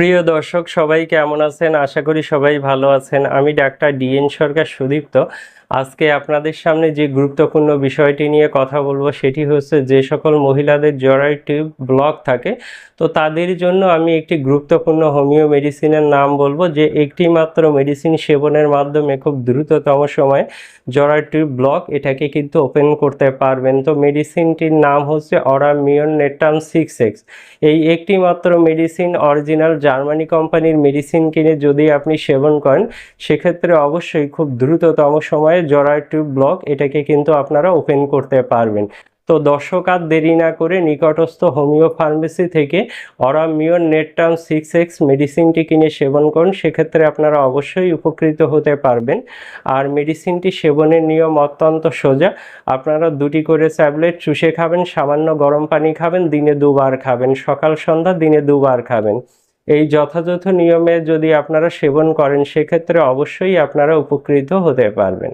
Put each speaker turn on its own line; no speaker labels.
প্রিয় দর্শক, সবাই কেমন আছেন? আশা করি সবাই ভালো আছেন। আমি ডাক্তার ডিএন সরকার সুদীপ্ত। আজকে আপনাদের সামনে যে গুরুত্বপূর্ণ বিষয়টি নিয়ে কথা বলব সেটি হচ্ছে যে সকল মহিলাদের জরায়ু টিউব ব্লক থাকে, তো তাদের জন্য আমি একটি গুরুত্বপূর্ণ হোমিও মেডিসিনের নাম বলব, যে একটি মাত্র মেডিসিন সেবনের মাধ্যমে খুব দ্রুততম সময়ে জরায়ু টিউব ব্লক এটাকে কিন্তু ওপেন করতে পারবেন। তো মেডিসিনটির নাম হচ্ছে অরামিয়ন নেটাম সিক্স এক্স। এই একটি মাত্র মেডিসিন অরিজিনাল জার্মানি কোম্পানির মেডিসিন কিনে যদি আপনি সেবন করেন, সেক্ষেত্রে অবশ্যই খুব দ্রুততম সময়ে জরায়ু টিউব ব্লক এটাকে কিন্তু আপনারা ওপেন করতে পারবেন। তো দর্শক আর দেরি না করে নিকটস্থ হোমিও ফার্মেসি থেকে অরামিয়ন নেটটাম সিক্স এক্স মেডিসিনটি কিনে সেবন করুন, সেক্ষেত্রে আপনারা অবশ্যই উপকৃত হতে পারবেন। আর মেডিসিনটি সেবনের নিয়ম অত্যন্ত সোজা, আপনারা দুটি করে ট্যাবলেট চুষে খাবেন, সামান্য গরম পানি খাবেন, দিনে দুবার খাবেন, সকাল সন্ধ্যা দিনে দুবার খাবেন। এই যথাযথ নিয়মে যদি আপনারা সেবন করেন সেক্ষেত্রে অবশ্যই আপনারা উপকৃত হতে পারবেন।